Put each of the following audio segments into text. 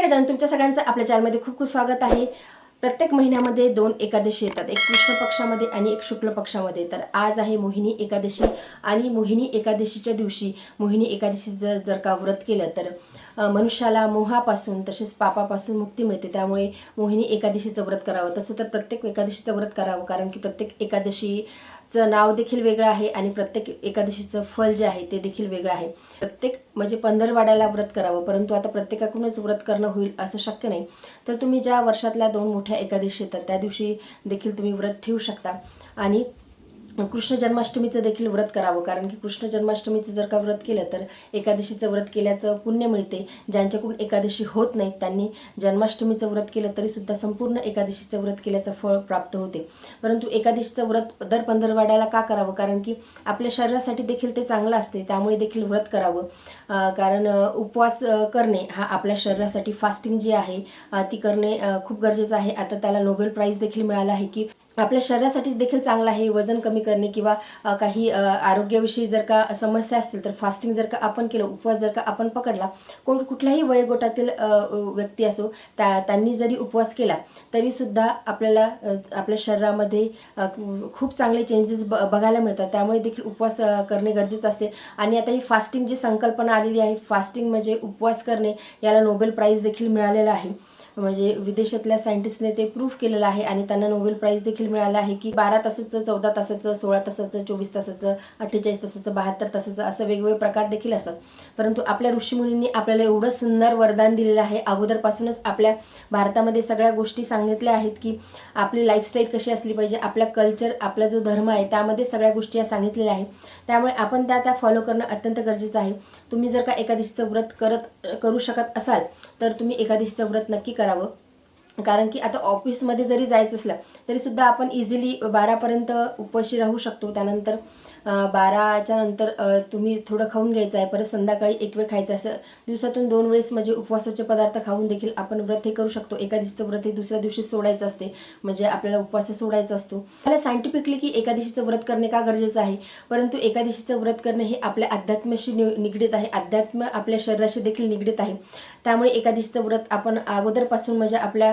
जय गजानन तुमच्या सगळ्यांचं आपल्या चॅनलमध्ये खूप खूप स्वागत आहे. प्रत्येक महिन्यामध्ये दोन एकादशी येतात. एक कृष्ण पक्षामध्ये आणि एक शुक्ल पक्षामध्ये. तर आज आहे मोहिनी एकादशी आणि मोहिनी एकादशीच्या दिवशी मोहिनी एकादशी जर जर का व्रत केलं तर मनुष्याला मोहापासून तसेच पापापासून मुक्ती मिळते. त्यामुळे मोहिनी एकादशीचं व्रत करावं. तसं तर प्रत्येक एकादशीचं व्रत करावं कारण की प्रत्येक एकादशी चं नाव देखील वेगळं आहे आणि प्रत्येक एकादशीचं फल जे आहे ते देखील वेगळं आहे. प्रत्येक म्हणजे पंधरवाड्याला व्रत करावं परंतु आता प्रत्येकाकडूनच व्रत करणं होईल असं शक्य नाही. तर तुम्ही ज्या वर्षातल्या दोन मोठ्या एकादशी येतात त्या दिवशी देखील तुम्ही व्रत ठेवू शकता. आणि कृष्ण जन्माष्टमीचं देखील व्रत करावं. कारण की कृष्ण जन्माष्टमीचं जर का व्रत केलं तर एकादशीचं व्रत केल्याचं पुण्य मिळते. ज्यांच्याकडून एकादशी होत नाही त्यांनी जन्माष्टमीचं व्रत केलं तरीसुद्धा संपूर्ण एकादशीचं व्रत केल्याचं फळ प्राप्त होते. परंतु एकादशीचं व्रत दर पंधरवाड्याला का करावं? कारण की आपल्या शरीरासाठी देखील ते चांगलं असते त्यामुळे देखील व्रत करावं. कारण उपवास करणे हा आपल्या शरीरासाठी फास्टिंग जी आहे ती करणे खूप गरजेचं आहे. आता त्याला नोबेल प्राईज देखील मिळाला आहे की आपल्या शरीरासाठी देखील चांगलं आहे वजन कमी करणे किंवा काही आरोग्याविषयी जर का समस्या असतील तर फास्टिंग जर का आपण केलं उपवास जर का आपण पकडला कोण कुठल्याही वयोगटातील व्यक्ती असो त्या त्यांनी जरी उपवास केला तरीसुद्धा आपल्याला आपल्या शरीरामध्ये खूप चांगले चेंजेस ब बघायला मिळतात. त्यामुळे देखील उपवास करणे गरजेचं असते. आणि आता ही फास्टिंग जी संकल्पना आलेली आहे फास्टिंग म्हणजे उपवास करणे याला नोबेल प्राईज देखील मिळालेला आहे. म्हणजे विदेशातल्या सायंटिस्टने ते प्रूफ केलेलं आहे आणि त्यांना नोबेल प्राईज देखील मिळालं आहे की बारा तासाचं चौदा तासाचं सोळा तासाचं चोवीस तासाचं अठ्ठेचाळीस तासाचं बहात्तर तासाचं असं वेगवेगळे प्रकार देखील असतात. परंतु आपल्या ऋषीमुनींनी आपल्याला एवढं सुंदर वरदान दिलेलं आहे. अगोदरपासूनच आपल्या भारतामध्ये सगळ्या गोष्टी सांगितल्या आहेत की आपली लाईफस्टाईल कशी असली पाहिजे आपला कल्चर आपला जो धर्म आहे त्यामध्ये सगळ्या गोष्टी या सांगितलेल्या आहेत. त्यामुळे आपण त्या त्या फॉलो करणं अत्यंत गरजेचं आहे. तुम्ही जर का एकादशीचं व्रत करत करू शकत असाल तर तुम्ही एकादशीचं व्रत नक्की करावं. कारण की आता ऑफिसमध्ये जरी जायचं असलं तरीसुद्धा आपण इझिली बारापर्यंत उपाशी राहू शकतो. त्यानंतर बाराच्या नंतर तुम्ही थोडं खाऊन घ्यायचं आहे परत संध्याकाळी एक वेळ खायचं असं दिवसातून दोन वेळेस म्हणजे उपवासाचे पदार्थ खाऊन देखील आपण व्रत हे करू शकतो. एकादशीचं व्रत हे दुसऱ्या दिवशी सोडायचं असते म्हणजे आपल्याला उपवास सोडायचा असतो. त्याला सायंटिफिकली की एका दिवशीचं व्रत करणे का गरजेचं आहे? परंतु एका दिवशीचं व्रत करणे हे आपल्या अध्यात्माशी नि निगडीत आहे. अध्यात्म आपल्या शरीराशी देखील निगडीत आहे. त्यामुळे एकादशीचं व्रत आपण अगोदरपासून म्हणजे आपल्या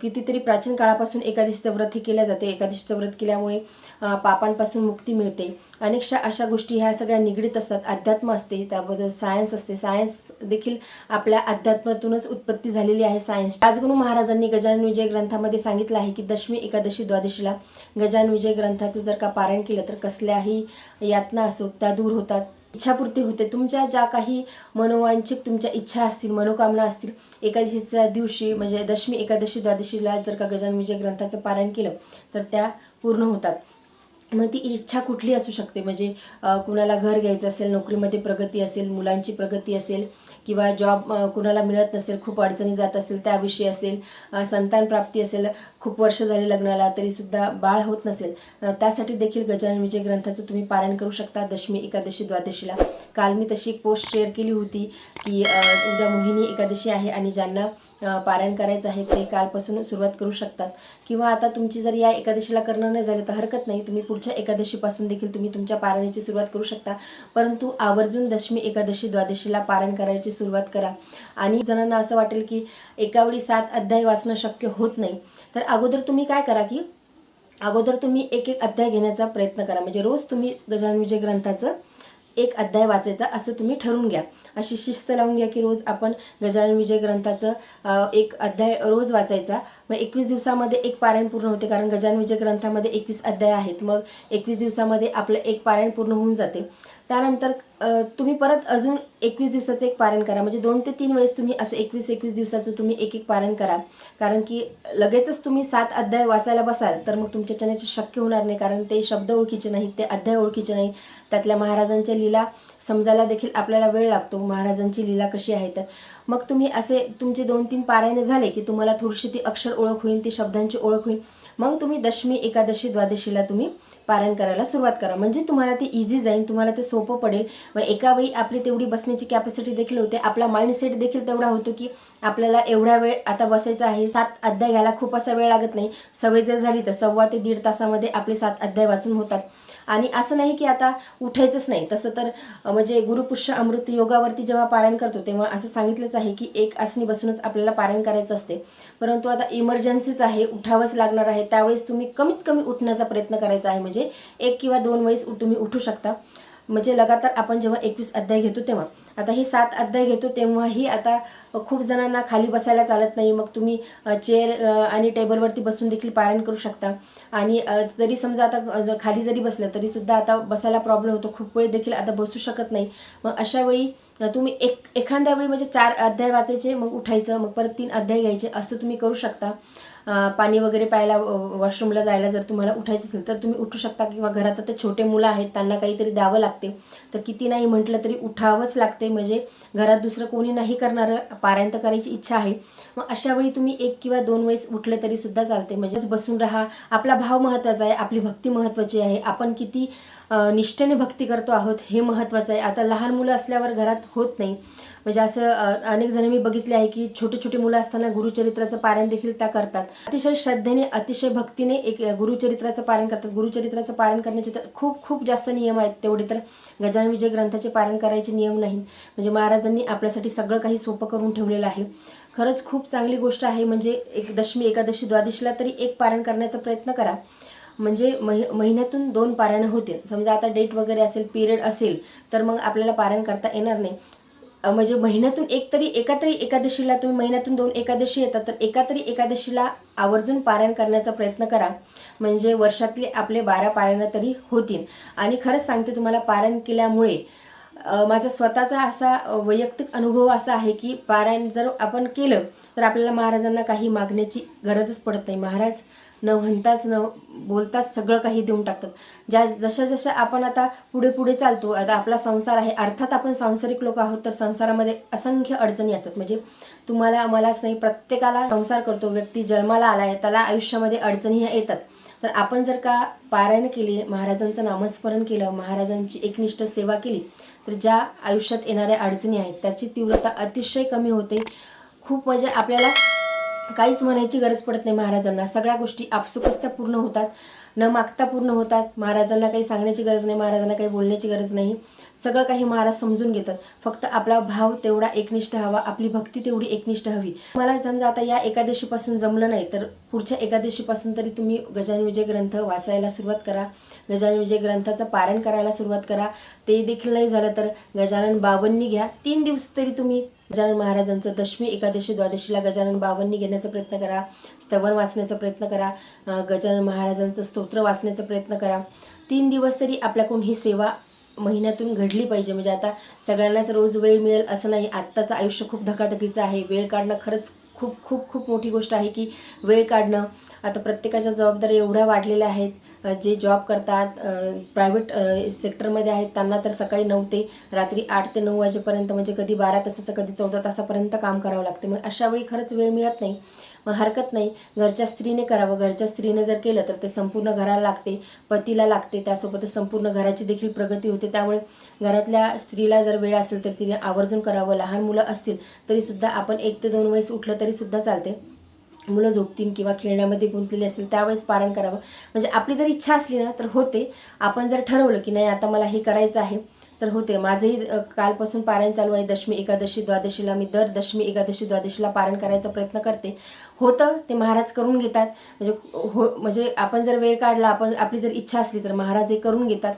कितीतरी प्राचीन काळापासून एका दिवशीचं व्रत हे केलं जाते. एकादशीचं व्रत केल्यामुळे पापांपासून मुक्ती मिळते. अनेकशा अशा गोष्टी ह्या सगळ्या निगडीत असतात. अध्यात्म असते त्याबद्दल सायन्स असते. सायन्स देखील आपल्या अध्यात्मातूनच उत्पत्ती झालेली आहे सायन्स राजगुरू महाराजांनी गजानन विजय ग्रंथामध्ये सांगितलं आहे की दशमी एकादशी द्वादशीला गजानन विजय ग्रंथाचं जर का पारायण केलं तर कसल्याही यातना असो त्या दूर होतात. इच्छापूर्ती होते. तुमच्या ज्या काही मनोवांछिक तुमच्या इच्छा असतील मनोकामना असतील एकादशीच्या दिवशी म्हणजे दशमी एकादशी द्वादशीला जर का गजानन विजय ग्रंथाचं पारायण केलं तर त्या पूर्ण होतात. मग ती इच्छा कुठली असू शकते? म्हणजे कुणाला घर घ्यायचं असेल नोकरीमध्ये प्रगती असेल मुलांची प्रगती असेल किंवा जॉब कुणाला मिळत नसेल खूप अडचणी जात असेल त्याविषयी असेल संतान प्राप्ती असेल खूप वर्ष झाली लग्नाला तरीसुद्धा बाळ होत नसेल. त्यासाठी देखील गजानन विजय ग्रंथाचं तुम्ही पारायण करू शकता दशमी एकादशी द्वादशीला. काल मी तशी एक पोस्ट शेअर केली होती की उद्या मोहिनी एकादशी आहे आणि ज्यांना पारायण करायचं आहे ते कालपासून सुरुवात करू शकतात. किंवा आता तुमची जर या एकादशीला करणं नाही झालं तर हरकत नाही. तुम्ही पुढच्या एकादशीपासून देखील तुम्ही तुमच्या पारायणाची सुरुवात करू शकता. परंतु आवर्जून दशमी एकादशी द्वादशीला पारायण करायची सुरुवात करा. आणि जणांना असं वाटेल की एकावेळी सात अध्याय वाचणं शक्य होत नाही. तर अगोदर तुम्ही काय करा की अगोदर तुम्ही एक एक अध्याय घेण्याचा प्रयत्न करा. म्हणजे रोज तुम्ही गजानन विजय ग्रंथाचं एक अध्याय वाचायचा असं तुम्ही ठरवून घ्या. अशी शिस्त लावून घ्या की रोज आपण गजानन विजय ग्रंथाचं एक अध्याय रोज वाचायचा. मग एकवीस दिवसामध्ये एक पारायण पूर्ण होते कारण गजानन विजय ग्रंथामध्ये एकवीस अध्याय आहेत. मग एकवीस दिवसामध्ये आपलं एक पारायण पूर्ण होऊन जाते. त्यानंतर तुम्ही परत अजून एकवीस दिवसाचं एक पारायण करा. म्हणजे दोन ते तीन वेळेस तुम्ही असं एकवीस एकवीस दिवसाचं तुम्ही एक एक पारायण करा. कारण की लगेचच तुम्ही सात अध्याय वाचायला बसाल तर मग तुमच्याच्याने शक्य होणार नाही कारण ते शब्द ओळखीचे नाहीत ते अध्याय ओळखीचे नाही त्यातल्या महाराजांच्या लीला समजायला देखील आपल्याला वेळ लागतो. महाराजांची लीला कशी आहे तर? मग तुम्ही असे तुमचे दोन तीन पारायणे झाले की तुम्हाला थोडीशी ती अक्षर ओळख होईल ती शब्दांची ओळख होईल. मग तुम्ही दशमी एकादशी द्वादशीला तुम्ही पारायण करायला सुरुवात करा. म्हणजे तुम्हाला ते इझी जाईल तुम्हाला ते सोपं पडेल. व एका वेळी आपली तेवढी बसण्याची कॅपॅसिटी देखील होते. आपला माइंडसेट देखील तेवढा होतो की आपल्याला एवढा वेळ आता बसायचा आहे. सात अध्याय घ्यायला खूप असा वेळ लागत नाही. सवय जर झाली तर सव्वा ते दीड तासामध्ये आपले सात अध्याय वाचून होतात. आणि असं नाही की आता उठायचंच नाही. तसं तर म्हणजे गुरुपुष्य अमृत योगावरती जेव्हा पारायण करतो तेव्हा असं सांगितलंच आहे की एक आसनी बसूनच आपल्याला पारायण करायचं असते. परंतु आता इमर्जन्सीच आहे उठावंच लागणार आहे. त्यावेळेस तुम्ही कमीत कमी उठण्याचा प्रयत्न करायचा आहे. म्हणजे एक किंवा दोन वेळेस तुम्ही उठू शकता. म्हणजे लगातार आपण जेव्हा एकवीस अध्याय घेतो तेव्हा. आता हे सात अध्याय घेतो तेव्हाही आता खूप जणांना खाली बसायला चालत नाही. मग तुम्ही चेअर आणि टेबलवरती बसून देखील पारायण करू शकता. आणि जरी समजा आता खाली जरी बसलं तरी सुद्धा आता बसायला प्रॉब्लेम होतो. खूप वेळ देखील आता बसू शकत नाही. मग अशा वेळी तुम्ही एक एखाद्या वेळी म्हणजे चार अध्याय वाचायचे मग उठायचं मग परत तीन अध्याय घ्यायचे असं तुम्ही करू शकता. पाणी वगैरे प्यायला वॉशरूमला जायला जर तुम्हाला उठायचं असेल तर तुम्ही उठू शकता किंवा घरात आता छोटे मुलं आहेत त्यांना काहीतरी द्यावं लागते. तर किती नाही म्हटलं तरी उठावंच लागते. म्हणजे घरात दुसरं कोणी नाही करणारं पारायण तर करायची इच्छा आहे. मग अशा वेळी तुम्ही एक किंवा दोन वेळेस उठले तरी सुद्धा चालते. म्हणजेच बसून राहा. आपला भाव महत्त्वाचा आहे आपली भक्ती महत्त्वाची आहे. आपण किती निष्ठेने भक्ती करतो आहोत हे महत्त्वाचं आहे. आता लहान मुलं असल्यावर घरात होत नाही. म्हणजे असं अनेक जण मी बघितले आहे की छोटे छोटे मुलं असताना गुरुचरित्राचं पारायण देखील त्या करतात. अतिशय श्रद्धेने अतिशय भक्तीने एक गुरुचरित्राचं पारायण करतात. गुरुचरित्राचं पारायण करण्याचे तर खूप खूप जास्त नियम आहेत. तेवढे तर गजानन विजय ग्रंथाचे पारायण करायचे नियम नाहीत. म्हणजे महाराजांनी आपल्यासाठी सगळं काही सोपं करून ठेवलेलं आहे. खरंच खूप चांगली गोष्ट आहे. म्हणजे एक दशमी एकादशी द्वादशीला तरी एक पारायण करण्याचा प्रयत्न करा. म्हणजे महि महिन्यातून दोन पारायणं होतील. समजा आता डेट वगैरे असेल पिरियड असेल तर मग आपल्याला पारायण करता येणार नाही. म्हणजे महिन्यातून एक तरी एका तरी एकादशीला तुम्ही महिन्यातून दोन एकादशी येतात तर एका तरी एकादशीला आवर्जून पारायण करण्याचा प्रयत्न करा. म्हणजे वर्षातले आपले बारा पारायणं तरी होतील. आणि खरंच सांगते तुम्हाला पारायण केल्यामुळे माझा स्वतःचा असा वैयक्तिक अनुभव असा आहे की पारायण जर आपण केलं तर आपल्याला महाराजांना काही मागण्याची गरजच पडत नाही. महाराज न म्हणताच न बोलताच सगळं काही देऊन टाकतात. ज्या जशा जशा आपण आता पुढे पुढे चालतो आता आपला संसार आहे अर्थात आपण सांसारिक लोक आहोत तर संसारामध्ये असंख्य अडचणी असतात. म्हणजे तुम्हाला मलाच नाही प्रत्येकाला संसार करतो व्यक्ती जन्माला आला आहे त्याला आयुष्यामध्ये अडचणी ह्या येतात. तर आपण जर का पारायण केली महाराजांचं नामस्मरण केलं महाराजांची एकनिष्ठ सेवा केली तर ज्या आयुष्यात येणाऱ्या अडचणी आहेत त्याची तीव्रता अतिशय कमी होते. खूप म्हणजे आपल्याला काहीच म्हणायची गरज पडत नाही महाराजांना. सगळ्या गोष्टी आपसुकच त्या पूर्ण होतात. न मागता पूर्ण होतात. महाराजांना काही सांगण्याची गरज नाही महाराजांना काही बोलण्याची गरज नाही. सगळं काही महाराज समजून घेतात. फक्त आपला भाव तेवढा एकनिष्ठ हवा आपली भक्ती तेवढी एकनिष्ठ हवी. मला समजा आता या एकादशीपासून जमलं नाही तर पुढच्या एकादशीपासून तरी तुम्ही गजानन विजय ग्रंथ वाचायला सुरुवात करा. गजानन विजय ग्रंथाचं पारायण करायला सुरुवात करा. ते देखील नाही झालं तर गजानन बावन्नी घ्या. तीन दिवस तरी तुम्ही गजानन महाराजांचं दशमी एकादशी द्वादशीला गजानन बावन्नी घेण्याचा प्रयत्न करा. स्तवन वाचण्याचा प्रयत्न करा. गजानन महाराजांचं स्तोत्र वाचण्याचा प्रयत्न करा. तीन दिवस तरी आपल्याकडून ही सेवा महिन्यातून घडली पाहिजे. म्हणजे आता सगळ्यांनाच रोज वेळ मिळेल असं नाही. आत्ताचं आयुष्य खूप धकाधकीचं आहे. वेळ काढणं खरंच खूप खूप खूप मोठी गोष्ट आहे की वेळ काढणं. आता प्रत्येकाच्या जबाबदाऱ्या एवढ्या वाढलेल्या आहेत. जे जॉब करतात प्रायव्हेट सेक्टरमध्ये आहेत त्यांना तर सकाळी नऊ ते रात्री आठ ते नऊ वाजेपर्यंत म्हणजे कधी बारा तासाचं कधी चौदा तासापर्यंत काम करावं लागते. मग अशा वेळी खरंच वेळ मिळत नाही. मग हरकत नाही. घरच्या स्त्रीने करावं. घरच्या स्त्रीने जर केलं तर ते संपूर्ण घराला लागते पतीला लागते. त्यासोबतच संपूर्ण घराची देखील प्रगती होते. त्यामुळे घरातल्या स्त्रीला जर वेळ असेल तर तिने आवर्जून करावं. लहान मुलं असतील तरीसुद्धा आपण एक ते दोन वेळेस उठलं तरीसुद्धा चालते. मुलं झोपतील किंवा खेळण्यामध्ये गुंतलेली असतील त्यावेळेस पारण करावं. म्हणजे आपली जर इच्छा असली ना तर होते. आपण जर ठरवलं की नाही आता मला हे करायचं आहे तर होते. माझंही कालपासून पारायण चालू आहे. दशमी एकादशी द्वादशीला मी दर दशमी एकादशी द्वादशीला पारण करायचा प्रयत्न करते. होतं ते महाराज करून घेतात. म्हणजे हो म्हणजे आपण जर वेळ काढला आपण आपली जर इच्छा असली तर महाराज हे करून घेतात.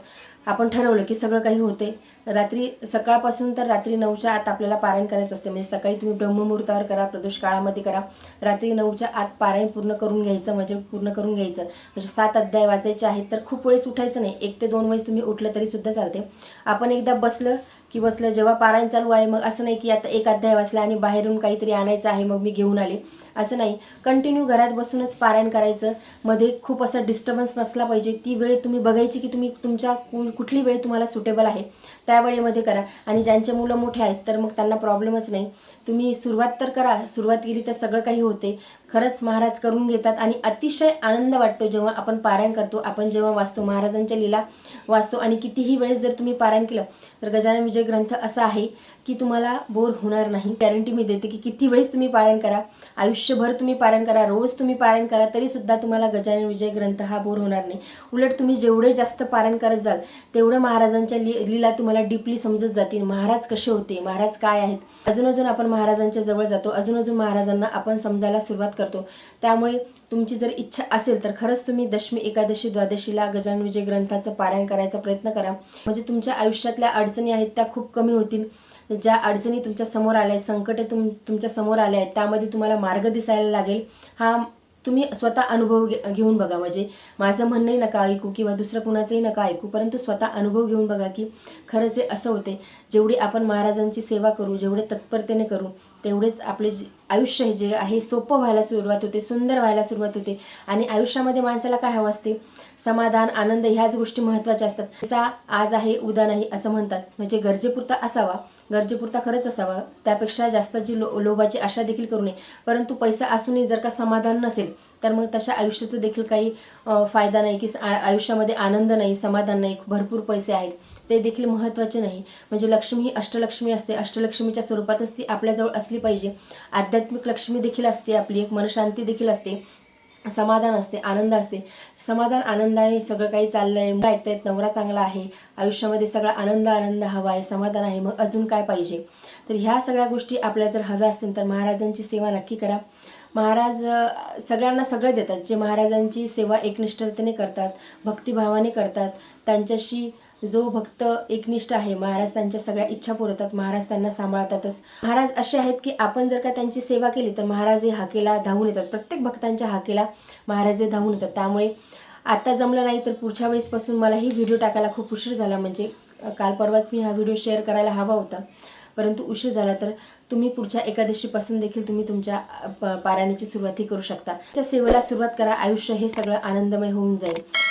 आपण ठरवलं की सगळं काही होते. रात्री सकाळपासून तर रात्री नऊच्या आत आपल्याला पारायण करायचं असते. म्हणजे सकाळी तुम्ही ब्रह्ममुहूर्तावर करा प्रदोष काळामध्ये करा. रात्री नऊच्या आत पारायण पूर्ण करून घ्यायचं म्हणजे पूर्ण करून घ्यायचं. म्हणजे सात अध्याय वाचायचे आहेत तर खूप वेळेस उठायचं नाही. एक ते दोन वेळेस तुम्ही उठलं तरी सुद्धा चालते. आपण एकदा बसलं की बसलं जेव्हा पारायण चालू आहे मग असं नाही की आता एक अध्याय वाचला आणि बाहेरून काहीतरी आणायचं आहे मग मी घेऊन आले. असं नाही. कंटिन्यू घरात बसूनच पारायण करायचं. मध्ये खूप असा डिस्टर्बन्स नसला पाहिजे. ती वेळ तुम्ही बघायची की तुम्ही तुमच्या कु- कुठली वेळ तुम्हाला सुटेबल आहे त्या वेळेमध्ये करा. आणि ज्यांचे मुलं मोठे आहेत तर मग त्यांना प्रॉब्लेमच नाही. तुम्ही सुरुवात तर करा. सुरुवात केली तर सगळं काही होते. खरंच महाराज करून घेतात आणि अतिशय आनंद वाटतो जेव्हा आपण पारायण करतो. आपण जेव्हा वाचतो महाराजांच्या लीला वाचतो आणि कितीही वेळेस जर तुम्ही पारायण केलं तर गजानन विजय ग्रंथ असा आहे की तुम्हाला बोर होणार नाही. गॅरंटी मी देते की किती वेळेस तुम्ही पारायण करा आयुष्यभर तुम्ही पारायण करा रोज तुम्ही पारायण करा तरी सुद्धा तुम्हाला गजानन विजय ग्रंथ हा बोर होणार नाही. उलट तुम्ही जेवढे जास्त पारायण करत जाल तेवढं महाराजांच्या ली लीला तुम्हाला डीपली समजत जातील. महाराज कसे होते? महाराज काय आहेत? अजून अजून आपण महाराजांच्या जवळ जातो. अजून अजून महाराजांना आपण समजायला सुरुवात करतो. त्यामुळे तुमची जर इच्छा असेल तर खरंच तुम्ही दशमी एकादशी द्वादशीला गजानन विजय ग्रंथाचं पारायण करायचा प्रयत्न करा. म्हणजे तुमच्या आयुष्यातल्या अडचणी आहेत त्या खूप कमी होतील. ज्या अडचणी तुमच्यासमोर आल्या आहेत संकटे तुम तुमच्यासमोर आल्या आहेत त्यामध्ये तुम्हाला मार्ग दिसायला लागेल. हा तुम्ही स्वतः अनुभव घे- घेऊन बघा. म्हणजे माझं म्हणणंही नका ऐकू किंवा दुसरं कुणाचंही नका ऐकू परंतु स्वतः अनुभव घेऊन बघा की खरंच हे असं होते. जेवढी आपण महाराजांची सेवा करू जेवढे तत्परतेने करू तेवढेच आपले जे आयुष्य हे जे आहे सोपं व्हायला सुरुवात होते सुंदर व्हायला सुरुवात होते. आणि आयुष्यामध्ये माणसाला काय हवं असते? समाधान आनंद ह्याच गोष्टी महत्त्वाच्या असतात. जसा आज आहे उद्या नाही असं म्हणतात. म्हणजे गरजेपुरता असावा. गरजेपुरता खरंच असावा. त्यापेक्षा जास्त जी लो लोभाची आशा देखील करू नये. परंतु पैसा असूनही जर का समाधान नसेल तर मग तशा आयुष्याचं देखील काही फायदा नाही की आयुष्यामध्ये आनंद नाही समाधान नाही भरपूर पैसे आहेत. ते देखील महत्त्वाचे नाही. म्हणजे लक्ष्मी ही अष्टलक्ष्मी असते. अष्टलक्ष्मीच्या स्वरूपातच ती आपल्याजवळ असली पाहिजे. आध्यात्मिक लक्ष्मी देखील असते आपली. एक मनशांती देखील असते. समाधान असते. आनंद असते. समाधान आनंद आहे. सगळं काही चाललं आहे मुलं ऐकतायत. नवरा चांगला आहे. आयुष्यामध्ये सगळा आनंद आनंद हवा आहे. समाधान आहे. मग अजून काय पाहिजे? तर ह्या सगळ्या गोष्टी आपल्याला जर हव्या असतील तर महाराजांची सेवा नक्की करा. महाराज सगळ्यांना सगळं देतात. जे महाराजांची सेवा एकनिष्ठतेने करतात भक्तिभावाने करतात त्यांच्याशी जो भक्त एकनिष्ठ आहे महाराज त्यांच्या सगळ्या इच्छा पुरवतात महाराज त्यांना सांभाळतातच. महाराज असे आहेत की आपण जर का त्यांची सेवा केली तर महाराज हे हाकेला धावून येतात. प्रत्येक भक्तांच्या हाकेला महाराज हे धावून येतात. त्यामुळे आता जमलं नाही तर पुढच्या वेळेसपासून मलाही व्हिडिओ टाकायला खूप उशीर झाला. म्हणजे काल परवाच मी हा व्हिडिओ शेअर करायला हवा होता. परंतु उशीर झाला तर तुम्ही पुढच्या एकादशीपासून देखील तुम्ही तुमच्या प- पारायणाची सुरुवातही करू शकता. त्या सेवेला सुरुवात करा आयुष्य हे सगळं आनंदमय होऊन जाईल.